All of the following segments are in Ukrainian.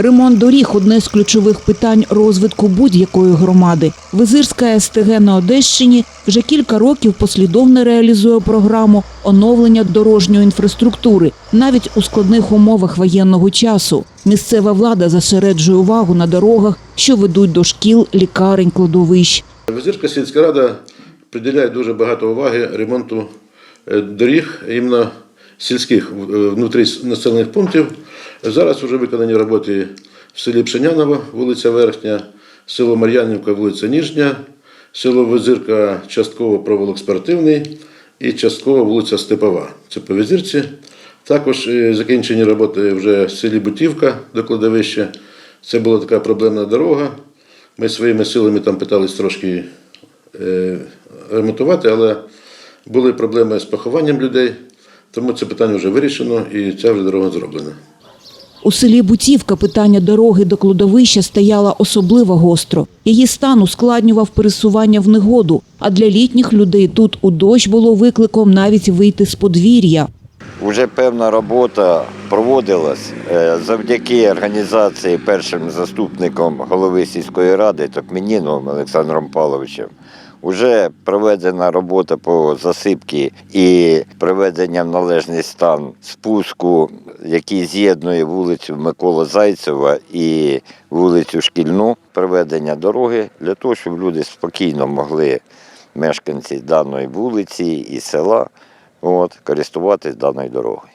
Ремонт доріг одне з ключових питань розвитку будь-якої громади. Визирська СТГ на Одещині вже кілька років послідовно реалізує програму оновлення дорожньої інфраструктури, навіть у складних умовах воєнного часу. Місцева влада зосереджує увагу на дорогах, що ведуть до шкіл, лікарень, кладовищ. Визирська сільська рада приділяє дуже багато уваги ремонту е, доріг іменно сільських е, внутрі населених пунктів. Зараз вже виконані роботи в селі Пшеняново, вулиця Верхня, село Мар'янівка, вулиця Ніжня, село Визирка, частково провулок спортивний і частково вулиця Степова. Це по Визирці. Також е, закінчені роботи вже в селі Бутівка до кладовища. Це була така проблемна дорога. Ми своїми силами там питались трошки е, ремонтувати, але були проблеми з похованням людей, тому це питання вже вирішено і ця вже дорога зроблена. У селі Бутівка питання дороги до кладовища стояло особливо гостро. Її стан ускладнював пересування в негоду, а для літніх людей тут у дощ було викликом навіть вийти з подвір'я. Уже певна робота проводилась Е, завдяки організації першим заступником голови сільської ради Токмініновим Олександром Павловичем. Уже проведена робота по засипці і приведення в належний стан спуску, який з'єднує вулицю Микола Зайцева і вулицю Шкільну, приведення дороги для того, щоб люди спокійно могли, мешканці даної вулиці і села, от, користуватись даною дорогою.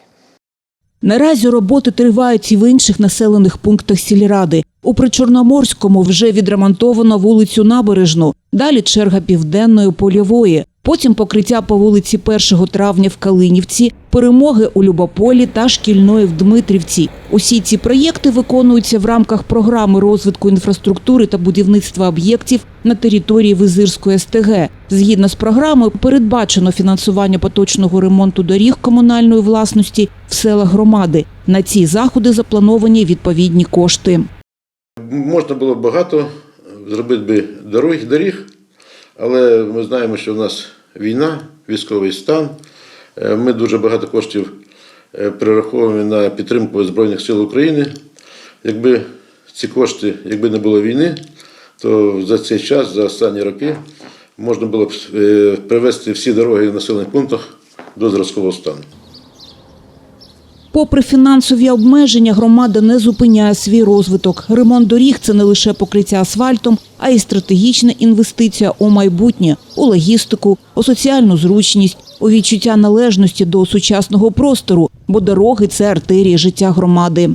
Наразі роботи тривають і в інших населених пунктах сільради. У Причорноморському вже відремонтовано вулицю Набережну, далі черга південної польової. Потім покриття по вулиці 1 травня в Калинівці, перемоги у Любополі та шкільної в Дмитрівці. Усі ці проєкти виконуються в рамках програми розвитку інфраструктури та будівництва об'єктів на території Визирської СТГ. Згідно з програмою, передбачено фінансування поточного ремонту доріг комунальної власності в селах громади. На ці заходи заплановані відповідні кошти. Можна було багато зробити би доріг, доріг, але ми знаємо, що в нас війна, військовий стан. Е, Ми дуже багато коштів е, перераховуємо на підтримку Збройних сил України. Якби ці кошти, якби не було війни, то за цей час, за останні роки, можна було б е, привести всі дороги в населених пунктах до зразкового стану. Попри фінансові обмеження, громада не зупиняє свій розвиток. Ремонт доріг це не лише покриття асфальтом, а й стратегічна інвестиція у майбутнє, у логістику, у соціальну зручність, у відчуття належності до сучасного простору, бо дороги це артерії життя громади.